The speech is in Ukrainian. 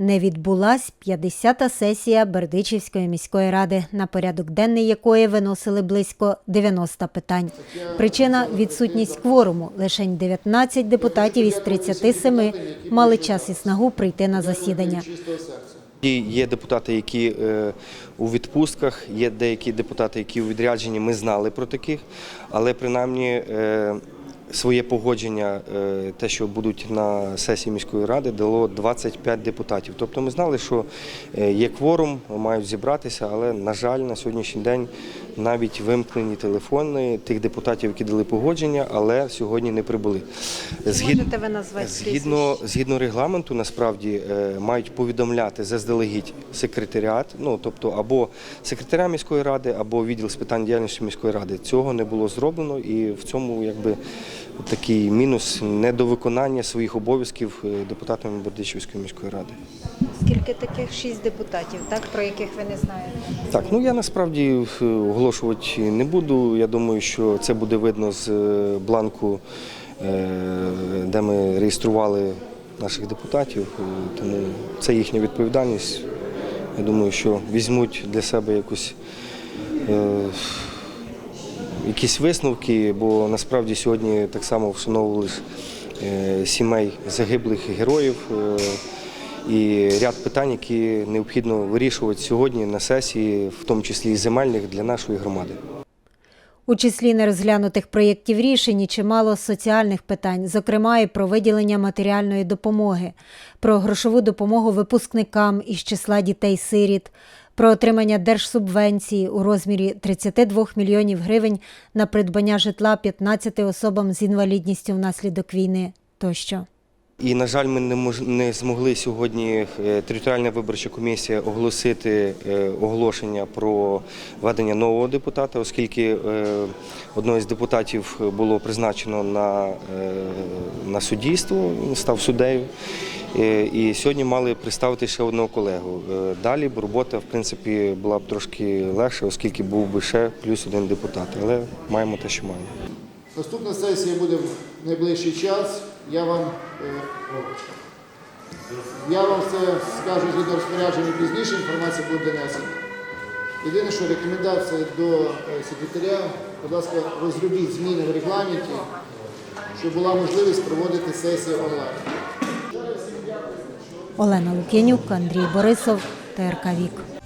не відбулась 50-та сесія Бердичівської міської ради, на порядок денний якої виносили близько 90 питань. Причина відсутність кворуму. Лише 19 депутатів із 37 мали час і снагу прийти на засідання. Є депутати, які е, у відпустках, є деякі депутати, які у відрядженні. Ми знали про таких, але принаймні е, своє погодження, е, те, що будуть на сесії міської ради, дало 25 депутатів. Тобто ми знали, що е, є кворум, мають зібратися, але на жаль, на сьогоднішній день навіть вимкнені телефони тих депутатів, які дали погодження, але сьогодні не прибули. Згід- Можете ви назвати Згідно, згідно регламенту, насправді е, мають повідомляти заздалегідь секретаріат, ну тобто або секретаря міської ради, або відділ з питань діяльності міської ради. Цього не було зроблено, і в цьому якби такий мінус недовиконання своїх обов'язків е, депутатами Бердичівської міської ради. Скільки таких шість депутатів, так про яких ви не знаєте? Так, ну я насправді е, оголошувати не буду. Я думаю, що це буде видно з е, бланку, е, де ми реєстрували наших депутатів. Тому це їхня відповідальність. Я думаю, що візьмуть для себе якусь. Якісь висновки, бо насправді сьогодні так само вшановували сімей загиблих героїв. І ряд питань, які необхідно вирішувати сьогодні на сесії, в тому числі і земельних для нашої громади. У числі нерозглянутих проєктів рішень чимало соціальних питань, зокрема і про виділення матеріальної допомоги, про грошову допомогу випускникам із числа дітей-сиріт, про отримання держсубвенції у розмірі 32 мільйонів гривень на придбання житла 15 особам з інвалідністю внаслідок війни тощо. І, на жаль, ми не мож, змогли сьогодні е, територіальна виборча комісія оголосити е, оголошення про введення нового депутата, оскільки е, одного з депутатів було призначено на, на суддійство, він став суддею. І сьогодні мали представити ще одного колегу. Далі б робота, в принципі, була б трошки легша, оскільки був би ще плюс один депутат. Але маємо те, що маємо. Наступна сесія буде в найближчий час. Я вам, е, я вам це скажу згідно розпорядження пізніше, інформація буде донесена. Єдине, що рекомендація до е, секретаря, будь ласка, розробіть зміни в регламенті, щоб була можливість проводити сесію онлайн. Олена Лук'янюк, Андрій Борисов, ТРК Вік.